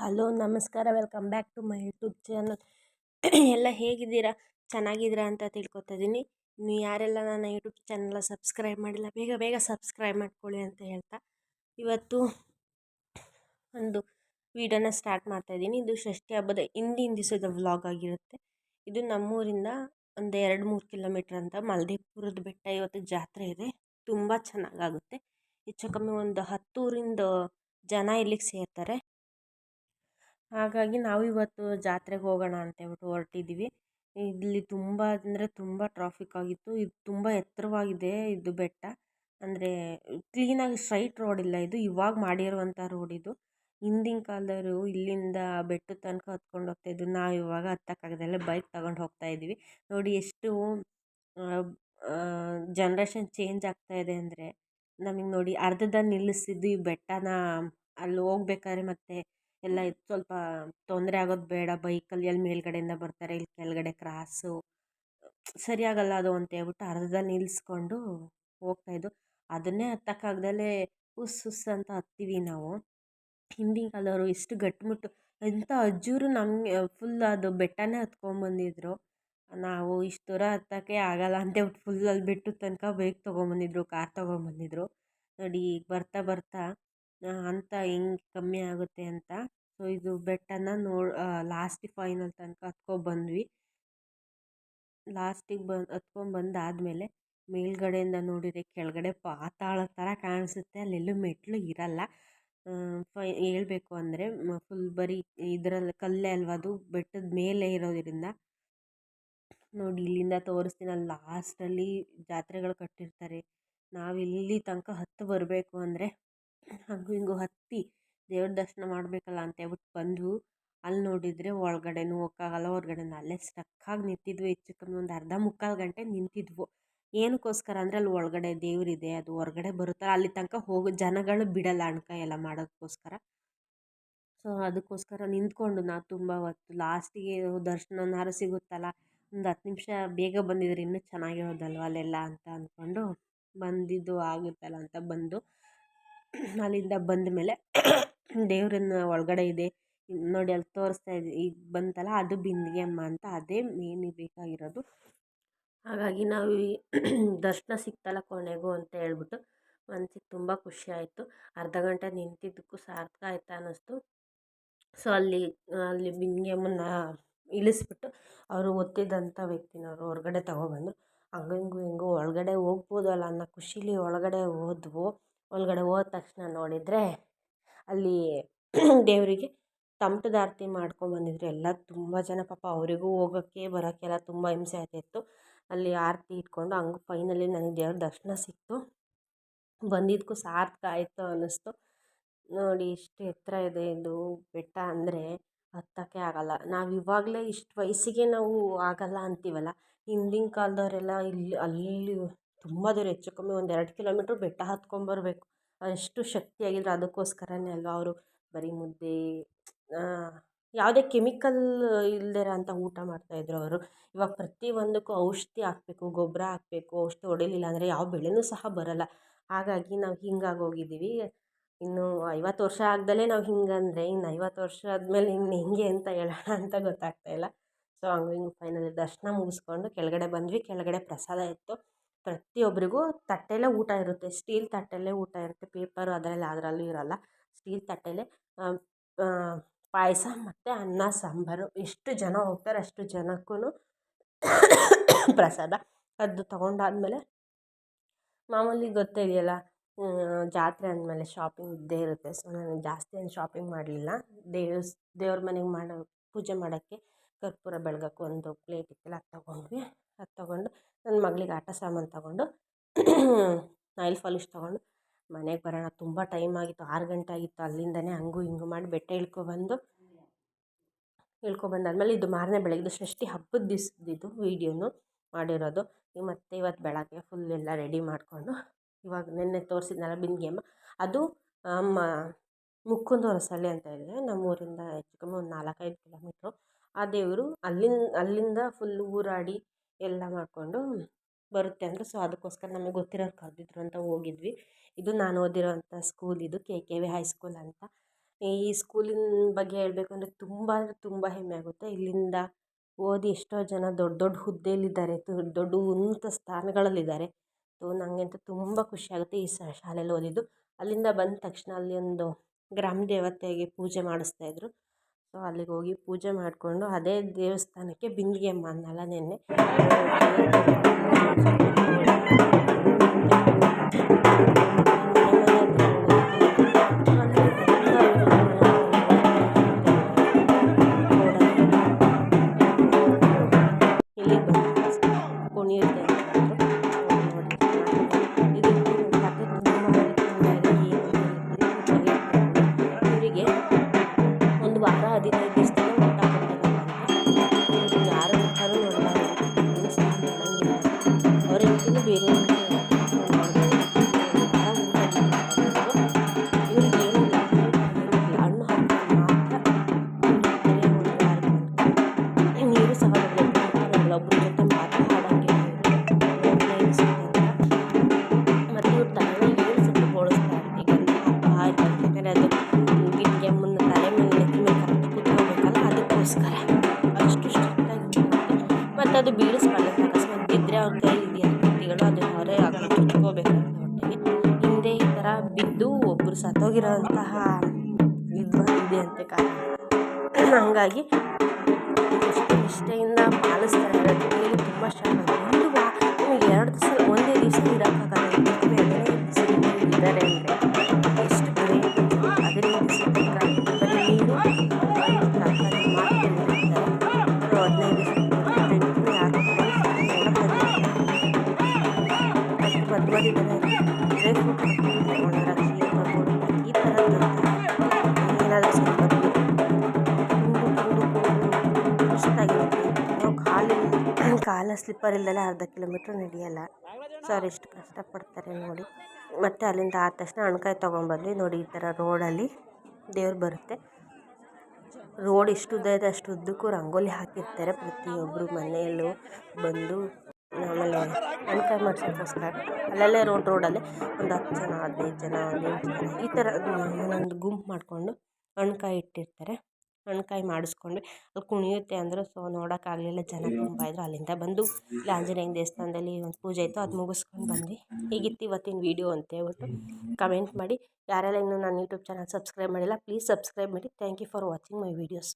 Hello, ನಮಸ್ಕಾರ, welcome back to my YouTube channel. ಎಲ್ಲ ಹೇಗಿದ್ದೀರಾ? ಚೆನ್ನಾಗಿದ್ದೀರಾ ಅಂತ ತಿಳ್ಕೊತಾ ಇದ್ದೀನಿ ನೀವು ಯಾರೆಲ್ಲ ನನ್ನ ಯೂಟ್ಯೂಬ್ ಚಾನಲ್ ಸಬ್ಸ್ಕ್ರೈಬ್ ಮಾಡಿಲ್ಲ, ಬೇಗ ಬೇಗ ಸಬ್ಸ್ಕ್ರೈಬ್ ಮಾಡ್ಕೊಳ್ಳಿ ಅಂತ ಹೇಳ್ತಾ. ಇವತ್ತು ಒಂದು ವೀಡಿಯೋನ ಸ್ಟಾರ್ಟ್ ಮಾಡ್ತಾ ಇದ್ದೀನಿ ಇದು ಷಷ್ಠಿ ಹಬ್ಬದ ಹಿಂದಿನ ದಿವಸದ ವ್ಲಾಗ್ ಆಗಿರುತ್ತೆ. ಇದು ನಮ್ಮೂರಿಂದ ಒಂದು ಎರಡು, ಮೂರು ಕಿಲೋಮೀಟ್ರ್ ಅಂತ ಮಲ್ದೇಪುರದ ಬೆಟ್ಟ ಇವತ್ತು ಜಾತ್ರೆ ಇದೆ. ತುಂಬ ಚೆನ್ನಾಗಾಗುತ್ತೆ. ಹೆಚ್ಚು ಕಮ್ಮಿ ಒಂದು ಹತ್ತೂರಿಂದ ಜನ ಇಲ್ಲಿಗೆ ಸೇರ್ತಾರೆ. ಹಾಗಾಗಿ ನಾವು ಇವತ್ತು ಜಾತ್ರೆಗೆ ಹೋಗೋಣ ಅಂತ ಹೇಳ್ಬಿಟ್ಟು ಹೊರಟಿದ್ದೀವಿ. ಇಲ್ಲಿ ತುಂಬ ಅಂದರೆ ತುಂಬ ಟ್ರಾಫಿಕ್ ಆಗಿತ್ತು. ಇದು ತುಂಬ ಎತ್ತರವಾಗಿದೆ ಇದು ಬೆಟ್ಟ. ಅಂದರೆ ಕ್ಲೀನಾಗಿ ಸ್ಟ್ರೈಟ್ ರೋಡ್ ಇಲ್ಲ ಇದು. ಇವಾಗ ಮಾಡಿರುವಂಥ ರೋಡ್ ಇದು. ಹಿಂದಿನ ಕಾಲದವರು ಇಲ್ಲಿಂದ ಬೆಟ್ಟದ ತನಕ ಹತ್ಕೊಂಡು ಹೋಗ್ತಾಯಿದ್ರು ನಾವು ಇವಾಗ ಹತ್ತಕ್ಕಾಗದಲ್ಲೇ ಬೈಕ್ ತಗೊಂಡು ಹೋಗ್ತಾ ಇದ್ದೀವಿ. ನೋಡಿ ಎಷ್ಟು ಜನ್ರೇಷನ್ ಚೇಂಜ್ ಆಗ್ತಾ ಇದೆ ಅಂದರೆ ನಮಗೆ ನೋಡಿ ಅರ್ಧದ ನಿಲ್ಲಿಸಿದ್ದು ಈ ಬೆಟ್ಟನ. ಅಲ್ಲಿ ಹೋಗ್ಬೇಕಾದ್ರೆ ಮತ್ತೆ ಎಲ್ಲ ಇದು ಸ್ವಲ್ಪ ತೊಂದರೆ ಆಗೋದು ಬೇಡ. ಬೈಕಲ್ಲಿ ಎಲ್ಲಿ ಮೇಲುಗಡೆಯಿಂದ ಬರ್ತಾರೆ ಇಲ್ಲಿ ಕೆಳಗಡೆ ಕ್ರಾಸು. ಸರಿಯಾಗಲ್ಲ ಅದು ಅಂತ ಹೇಳ್ಬಿಟ್ಟು ಅರ್ಧದಲ್ಲಿ ನಿಲ್ಲಿಸ್ಕೊಂಡು ಹೋಗ್ತಾಯಿದ್ದು ಅದನ್ನೇ ಹತ್ತಕ್ಕಾಗ್ದಲೇ ಉಸ್ ಉಸ್ ಅಂತ ಹತ್ತೀವಿ ನಾವು. ಹಿಂದಿನ ಕಾಲದವರು ಎಷ್ಟು ಗಟ್ಟಿಮುಟ್ಟು ಎಂಥ ಅಜ್ಜೂರು ನಮಗೆ ಫುಲ್ ಅದು ಬೆಟ್ಟನೇ ಹತ್ಕೊಂಡ್ಬಂದಿದ್ರು ನಾವು ಇಷ್ಟು ದೂರ ಹತ್ತೋಕ್ಕೆ ಆಗಲ್ಲ ಅಂತೇಳ್ಬಿಟ್ಟು ಫುಲ್ ಅಲ್ಲಿ ಬಿಟ್ಟು ತನಕ ಬೈಕ್ ತೊಗೊಂಬಂದಿದ್ರು ಕಾರ್ ತೊಗೊಂಬಂದಿದ್ರು ನೋಡಿ ಈಗ ಬರ್ತಾ ಬರ್ತಾ ಅಂತ ಹೆಂಗೆ ಕಮ್ಮಿ ಆಗುತ್ತೆ ಅಂತ. ಸೊ ಇದು ಬೆಟ್ಟನ ನೋ ಲಾಸ್ಟಿಗೆ ಫೈನಲ್ ತನಕ ಹತ್ಕೊಬಂದ್ವಿ ಲಾಸ್ಟಿಗೆ ಬಂದು ಹತ್ಕೊಂಬಂದಾದ್ಮೇಲೆ ಮೇಲ್ಗಡೆಯಿಂದ ನೋಡಿದರೆ ಕೆಳಗಡೆ ಪಾತಾಳ ಥರ ಕಾಣಿಸುತ್ತೆ. ಅಲ್ಲೆಲ್ಲೂ ಮೆಟ್ಲು ಇರಲ್ಲ. ಫೈ, ಹೇಳ್ಬೇಕು ಅಂದರೆ ಫುಲ್ ಬರೀ ಇದರಲ್ಲಿ ಕಲ್ಲೇ ಅಲ್ವಾ ಅದು? ಬೆಟ್ಟದ ಮೇಲೆ ಇರೋದರಿಂದ. ನೋಡಿ, ಇಲ್ಲಿಂದ ತೋರಿಸ್ತೀನಿ. ಅಲ್ಲಿ ಲಾಸ್ಟಲ್ಲಿ ಜಾತ್ರೆಗಳು ಕಟ್ಟಿರ್ತಾರೆ. ನಾವು ಇಲ್ಲಿ ತನಕ ಹತ್ತು ಬರಬೇಕು ಅಂದರೆ ಹಾಗೂ ಹಿಂಗೂ ಹತ್ತಿ ದೇವ್ರ ದರ್ಶನ ಮಾಡಬೇಕಲ್ಲ ಅಂತ ಹೇಳ್ಬಿಟ್ಟು ಬಂದು ಅಲ್ಲಿ ನೋಡಿದರೆ ಒಳಗಡೆನೂ ಹೋಗೋಕ್ಕಾಗಲ್ಲ ಹೊರ್ಗಡೆನೂ ಅಲ್ಲೇ ಸ್ಟಕ್ಕಾಗಿ ನಿಂತಿದ್ವು. ಹೆಚ್ಚು ಕಮ್ಮಿ ಒಂದು ಅರ್ಧ ಮುಕ್ಕಾಲು ಗಂಟೆ ನಿಂತಿದ್ವು. ಏನಕ್ಕೋಸ್ಕರ ಅಂದರೆ ಅಲ್ಲಿ ಒಳಗಡೆ ದೇವರಿದೆ, ಅದು ಹೊರ್ಗಡೆ ಬರುತ್ತಲ್ಲ, ಅಲ್ಲಿ ತನಕ ಹೋಗೋ ಜನಗಳು ಬಿಡಲ್ಲ ಅಣ್ಕ ಎಲ್ಲ ಮಾಡೋದಕ್ಕೋಸ್ಕರ ಸೊ ಅದಕ್ಕೋಸ್ಕರ ನಿಂತ್ಕೊಂಡು ನಾವು ತುಂಬ ಹೊತ್ತು ಲಾಸ್ಟಿಗೆ ದರ್ಶನನಾರು ಸಿಗುತ್ತಲ್ಲ, ಒಂದು ಹತ್ತು ನಿಮಿಷ ಬೇಗ ಬಂದಿದ್ರೆ ಇನ್ನೂ ಚೆನ್ನಾಗಿರೋದಲ್ವ ಅಲ್ಲೆಲ್ಲ ಅಂತ ಅಂದ್ಕೊಂಡು ಬಂದಿದ್ದು ಆಗುತ್ತಲ್ಲ ಅಂತ ಬಂದು ಅಲ್ಲಿಂದ ಬಂದ ಮೇಲೆ ದೇವ್ರನ್ನ ಒಳಗಡೆ ಇದೆ. ನೋಡಿ ಅಲ್ಲಿ ತೋರಿಸ್ತಾ ಇದೆ. ಈಗ ಬಂತಲ್ಲ, ಅದು ಬಿಂದಿಗೆಯಮ್ಮ ಅಂತ ಅದೇ ಮೇನ್ ಬೇಕಾಗಿರೋದು ಹಾಗಾಗಿ ನಾವು ಈ ದರ್ಶನ ಸಿಕ್ತಲ್ಲ ಕೊನೆಗೂ ಅಂತ ಹೇಳ್ಬಿಟ್ಟು ಮನ್ಸಿಗೆ ತುಂಬ ಖುಷಿ ಆಯಿತು. ಅರ್ಧ ಗಂಟೆ ನಿಂತಿದ್ದಕ್ಕೂ ಸಾರ್ಥಕ ಆಯ್ತು ಅನ್ನಿಸ್ತು. ಸೊ ಅಲ್ಲಿ ಅಲ್ಲಿ ಬಿಂದಿಗೆಯಮ್ಮನ್ನ ಇಳಿಸ್ಬಿಟ್ಟು ಅವರು ಒತ್ತಿದಂಥ ವ್ಯಕ್ತಿನವರು ಹೊರ್ಗಡೆ ತಗೊಬಂದು ಹಂಗೋ ಹೆಂಗೋ, ಹಿಂಗೋ, ಒಳಗಡೆ ಹೋಗ್ಬೋದಲ್ಲ ಅನ್ನೋ ಖುಷೀಲಿ ಒಳಗಡೆ ಹೋದ್ವು. ಒಳಗಡೆ ಹೋದ ತಕ್ಷಣ ನೋಡಿದರೆ ಅಲ್ಲಿ ದೇವರಿಗೆ ತಮಟದ ಆರತಿ ಮಾಡ್ಕೊಂಡ್ಬಂದಿದ್ರು ಎಲ್ಲ ತುಂಬ ಜನ ಪಾಪ ಅವರಿಗೂ ಹೋಗೋಕ್ಕೆ ಬರೋಕ್ಕೆಲ್ಲ ತುಂಬ ಹಿಂಸೆ ಆಗ್ತಿತ್ತು. ಅಲ್ಲಿ ಆರತಿ ಇಟ್ಕೊಂಡು ಹಂಗೆ ಫೈನಲಿ ನನಗೆ ದೇವ್ರ ದರ್ಶನ ಸಿಕ್ತು. ಬಂದಿದ್ದಕ್ಕೂ ಸಾರ್ಥಕ ಆಯಿತು ಅನ್ನಿಸ್ತು. ನೋಡಿ ಇಷ್ಟು ಎತ್ತರ ಇದೆ ಇದು ಬೆಟ್ಟ ಅಂದರೆ ಹತ್ತೋಕ್ಕೆ ಆಗಲ್ಲ. ನಾವು ಇವಾಗಲೇ ಇಷ್ಟು ವಯಸ್ಸಿಗೆ ನಾವು ಆಗಲ್ಲ ಅಂತೀವಲ್ಲ. ಹಿಂದಿನ ಕಾಲದವರೆಲ್ಲ ಇಲ್ಲಿ ಅಲ್ಲಿ ತುಂಬ ದೂರ, ಹೆಚ್ಚು ಕಮ್ಮಿ ಒಂದು ಎರಡು ಕಿಲೋಮೀಟ್ರ್ ಬೆಟ್ಟ ಹತ್ಕೊಂಬರ್ಬೇಕು ಶಕ್ತಿ ಶಕ್ತಿಯಾಗಿದ್ರು ಅದಕ್ಕೋಸ್ಕರನೇ ಅಲ್ವಾ ಅವರು ಬರೀ ಮುದ್ದೆ ಯಾವುದೇ ಕೆಮಿಕಲ್ ಇಲ್ಲದೇ ಇರೋಂಥ ಊಟ ಮಾಡ್ತಾಯಿದ್ರು ಅವರು. ಇವಾಗ ಪ್ರತಿಯೊಂದಕ್ಕೂ ಔಷಧಿ ಹಾಕಬೇಕು, ಗೊಬ್ಬರ ಹಾಕಬೇಕು, ಔಷಧಿ ಹೊಡಿಲಿಲ್ಲ ಅಂದರೆ ಯಾವ ಬೆಳೆಯೂ ಸಹ ಬರೋಲ್ಲ. ಹಾಗಾಗಿ ನಾವು ಹಿಂಗಾಗಿ ಹೋಗಿದ್ದೀವಿ. ಇನ್ನು ಐವತ್ತು ವರ್ಷ ಆಗ್ದಲೇ ನಾವು ಹಿಂಗಂದರೆ ಇನ್ನು ಐವತ್ತು ವರ್ಷ ಆದಮೇಲೆ ಇನ್ನು ಹೆಂಗೆ ಅಂತ ಹೇಳೋಣ ಅಂತ ಗೊತ್ತಾಗ್ತಾಯಿಲ್ಲ ಸೊ ಹಂಗೆ ಹಿಂಗೆ ಫೈನಲಿ ದರ್ಶನ ಮುಗಿಸ್ಕೊಂಡು ಕೆಳಗಡೆ ಬಂದ್ವಿ. ಕೆಳಗಡೆ ಪ್ರಸಾದ ಇತ್ತು. ಪ್ರತಿಯೊಬ್ಬರಿಗೂ ತಟ್ಟೆಯಲ್ಲೇ ಊಟ ಇರುತ್ತೆ. ಸ್ಟೀಲ್ ತಟ್ಟೆಯಲ್ಲೇ ಊಟ ಇರುತ್ತೆ. ಪೇಪರು ಅದರಲ್ಲಿ ಅದರಲ್ಲೂ ಇರೋಲ್ಲ. ಸ್ಟೀಲ್ ತಟ್ಟೆಯಲ್ಲೇ ಪಾಯಸ ಮತ್ತು ಅನ್ನ, ಸಾಂಬಾರು ಎಷ್ಟು ಜನ ಹೋಗ್ತಾರೆ ಅಷ್ಟು ಜನಕ್ಕೂ ಪ್ರಸಾದ ಅದು ತಗೊಂಡಾದಮೇಲೆ ಮಾಮೂಲಿ ಗೊತ್ತೇ ಇದೆಯಲ್ಲ ಜಾತ್ರೆ ಅಂದಮೇಲೆ ಶಾಪಿಂಗ್ ಇದ್ದೇ ಇರುತ್ತೆ. ಸೊ ನಾನು ಜಾಸ್ತಿ ಏನು ಶಾಪಿಂಗ್ ಮಾಡಲಿಲ್ಲ. ದೇವ್ಸ್, ದೇವ್ರ ಮನೆಗೆ ಮಾಡೋ, ಪೂಜೆ ಮಾಡೋಕ್ಕೆ ಕರ್ಪೂರ ಬೆಳಗಕ್ಕೆ ಒಂದು ಪ್ಲೇಟ್ ಇತ್ತಲ್ಲ, ಅದು ತೊಗೊಂಡ್ವಿ. ಅದು ತೊಗೊಂಡು ನನ್ನ ಮಗಳಿಗೆ ಆಟ ಸಾಮಾನು ತೊಗೊಂಡು ನೈಲ್ ಪಾಲಿಶ್ ತೊಗೊಂಡು ಮನೆಗೆ ಬರೋಣ. ತುಂಬ ಟೈಮ್ ಆಗಿತ್ತು. ಆರು ಗಂಟೆ ಆಗಿತ್ತು. ಅಲ್ಲಿಂದನೇ ಹಂಗೂ ಹಿಂಗೂ ಮಾಡಿ ಬೆಟ್ಟ ಇಳ್ಕೊಬಂದು ಇಳ್ಕೊಬಂದಾದ್ಮೇಲೆ ಇದು ಮಾರನೇ ಬೆಳಗ್ಗೆ ಷಷ್ಠಿ ಹಬ್ಬದ ದಿವಸದಿದ್ದು ವೀಡಿಯೋನು ಮಾಡಿರೋದು. ಮತ್ತೆ ಇವತ್ತು ಬೆಳಗ್ಗೆ ಫುಲ್ ಎಲ್ಲ ರೆಡಿ ಮಾಡಿಕೊಂಡು ಇವಾಗ ನಿನ್ನೆ ತೋರಿಸಿದ್ನಲ್ಲ ಬಿಂದಿಗೆಮ್ಮ ಅದು ಅಮ್ಮ ಮುಕ್ಕುಂದ ಹೊರಸಳ್ಳಿ ಅಂತ ಇದೆ. ನಮ್ಮೂರಿಂದ ಹೆಚ್ಚು ಕಮ್ಮಿ ಒಂದು ನಾಲ್ಕೈದು ಕಿಲೋಮೀಟ್ರು. ಆ ದೇವರು ಅಲ್ಲಿಂದ ಅಲ್ಲಿಂದ ಫುಲ್ ಊರಾಡಿ ಎಲ್ಲ ಮಾಡಿಕೊಂಡು ಬರುತ್ತೆ ಅಂದರು ಸೊ ಅದಕ್ಕೋಸ್ಕರ ನಮಗೆ ಗೊತ್ತಿರೋರು ಕರೆದಿದ್ರು ಅಂತ ಹೋಗಿದ್ವಿ. ಇದು ನಾನು ಓದಿರೋವಂಥ ಸ್ಕೂಲ್ ಇದು K K V high school ಅಂತ. ಈ ಸ್ಕೂಲಿನ ಬಗ್ಗೆ ಹೇಳಬೇಕು ಅಂದರೆ ತುಂಬ ಅಂದರೆ ತುಂಬ ಹೆಮ್ಮೆ ಆಗುತ್ತೆ. ಇಲ್ಲಿಂದ ಓದಿ ಎಷ್ಟೋ ಜನ ದೊಡ್ಡ ದೊಡ್ಡ ಹುದ್ದೆಯಲ್ಲಿದ್ದಾರೆ, ದೊಡ್ಡ ಉನ್ನತ ಸ್ಥಾನಗಳಲ್ಲಿದ್ದಾರೆ. ಸೊ ನನಗಂತೂ ತುಂಬ ಖುಷಿಯಾಗುತ್ತೆ ಈ ಶಾಲೆಯಲ್ಲಿ ಓದಿದ್ದು. ಅಲ್ಲಿಂದ ಬಂದ ತಕ್ಷಣ ಅಲ್ಲಿ ಒಂದು ಗ್ರಾಮ ದೇವತೆಗೆ ಪೂಜೆ ಮಾಡಿಸ್ತಾಯಿದ್ರು ಸೊ ಅಲ್ಲಿಗೆ ಹೋಗಿ ಪೂಜೆ ಮಾಡಿಕೊಂಡು ಅದೇ ದೇವಸ್ಥಾನಕ್ಕೆ ಬಿಂದಿಗೆ ಅಮ್ಮ ಅಂದ್ನಲ್ಲ ನಿನ್ನೆ. ಕುಣಿಯುತ್ತೆ. ಅದು ಬೀಳಿಸ್ಬಾರ್ದು ಅಕಸ್ಮಾತ್ ಬಿದ್ದರೆ ಅವ್ರ ಕೈಯಲ್ಲಿ ಇದೆಯಲ್ಲ ಕತ್ತಿಗಳು ಅದನ್ನ ಹೊರೆ ಹಾಕೊಂಡು ಚುಚ್ಕೋಬೇಕಂತ ಹೊಟ್ಟೆಗೆ ಹಿಂದೆ ಈ ಥರ ಬಿದ್ದು ಒಬ್ಬರು ಸತ್ತೋಗಿರೋಂತಹ ಇದು ಇದೆ ಅಂತ ಕಾರಣ. ಹಂಗಾಗಿ ಇಷ್ಟೆಯಿಂದ ನಿಷ್ಠೆಯಿಂದ ಪಾಲಿಸ್ತಾರೆ ಕಾಲ ಸ್ಲಿಪ್ಪರ್ ಇಲ್ದಲೆ ಅರ್ಧ ಕಿಲೋಮೀಟ್ರ್ ನಡೆಯಲ್ಲ. ಸಾರಿ, ಎಷ್ಟು ಕಷ್ಟಪಡ್ತಾರೆ ನೋಡಿ. ಮತ್ತು ಅಲ್ಲಿಂದ ಆದ ತಕ್ಷಣ ಹಣ್ಕಾಯಿ ತೊಗೊಂಬಂದ್ವಿ ನೋಡಿ, ಈ ಥರ ರೋಡಲ್ಲಿ ದೇವ್ರು ಬರುತ್ತೆ. ರೋಡ್ ಎಷ್ಟು ಉದ್ದ ಇದೆ, ಅಷ್ಟು ಉದ್ದಕ್ಕೂ ರಂಗೋಲಿ ಹಾಕಿರ್ತಾರೆ ಪ್ರತಿಯೊಬ್ಬರು ಮನೆಯಲ್ಲೂ ಬಂದು. ಆಮೇಲೆ ಹಣ್ಕಾಯಿ ಮಾಡ್ಸೋಕ್ಕೋಸ್ಕರ ಅಲ್ಲಲ್ಲೇ ರೋಡ್, ರೋಡಲ್ಲೇ ಒಂದು ಹತ್ತು ಜನ, ಹದಿನೈದು ಜನ ಎಂಟು ಜನ ಈ ಥರ ಒಂದು ಗುಂಪು ಮಾಡಿಕೊಂಡು ಅಣ್ಕಾಯಿ ಇಟ್ಟಿರ್ತಾರೆ. ಹಣ್ಕಾಯಿ ಮಾಡಿಸ್ಕೊಂಡ್ವಿ. ಅಲ್ಲಿ ಕುಣಿಯುತ್ತೆ ಅಂದರು ಸೊ ನೋಡೋಕ್ಕಾಗಲಿಲ್ಲ ಜನ ತುಂಬ ಇದ್ದರು ಅಲ್ಲಿಂದ ಬಂದು ಇಲ್ಲಿ ಆಂಜನೇಯನ ದೇವಸ್ಥಾನದಲ್ಲಿ ಒಂದು ಪೂಜೆ ಇತ್ತು ಅದು ಮುಗಿಸ್ಕೊಂಡು ಬಂದ್ವಿ. ಹೀಗಿತ್ತು ಇವತ್ತಿನ ವೀಡಿಯೋ ಅಂತ ಹೇಳ್ಬಿಟ್ಟು ಕಮೆಂಟ್ ಮಾಡಿ. ಯಾರೆಲ್ಲ ಇನ್ನೂ ನನ್ನ ಯೂಟ್ಯೂಬ್ ಚಾನಲ್ ಸಬ್ಸ್ಕ್ರೈಬ್ ಮಾಡಿಲ್ಲ ಪ್ಲೀಸ್ ಸಬ್ಸ್ಕ್ರೈಬ್ ಮಾಡಿ. Thank you for watching my videos